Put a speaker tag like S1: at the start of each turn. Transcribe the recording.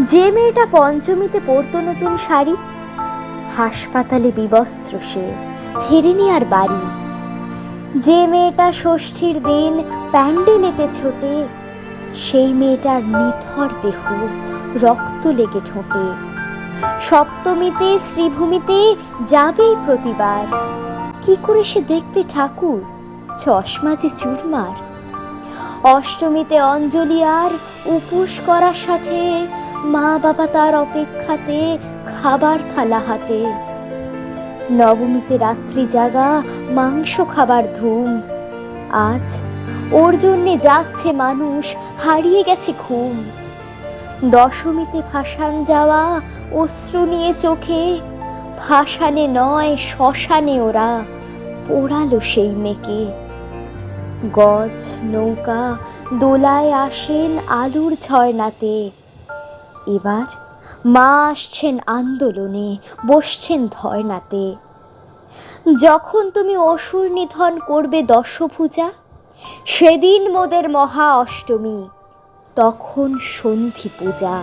S1: যে মেয়েটা পঞ্চমীতে পরতো নতুন শাড়ি, হাসপাতালে বিবস্ত্র সে ফেরেনি আর বাড়ি। যে মেয়েটা ষষ্ঠীর দিন প্যান্ডেলেতে ছোটে, সেই মেয়েটার নিথর দেহ রক্ত লেগে ঠোঁটে। সপ্তমীতে, শ্রীভূমিতে যাবেই প্রতিবার। কি করে সে দেখবে ঠাকুর? চশমা যে চুরমার অষ্টমীতে অঞ্জলি আর উপোস করার সাথে মা বাবা তার অপেক্ষাতে খাবার থালা হাতে। নবমীতে রাত্রি জাগা মাংস খাবার ধুম। আজ ওর জন্যে যাচ্ছে মানুষ হারিয়ে গেছে ঘুম। দশমীতে ভাসান যাওয়া অশ্রু নিয়ে চোখে, ভাসানে নয় শ্মশানে ওরা, পোড়ালো সেই মেয়েকে। গজ, নৌকা, দোলায় আসেন আলুর ছয়নাতে এবার মা আসছেন আন্দোলনে, বসছেন ধর্নাতে যখন তুমি অসুর নিধন করবে দশভূজা, সেদিন মোদের মহা অষ্টমী, তখন সন্ধি পূজা।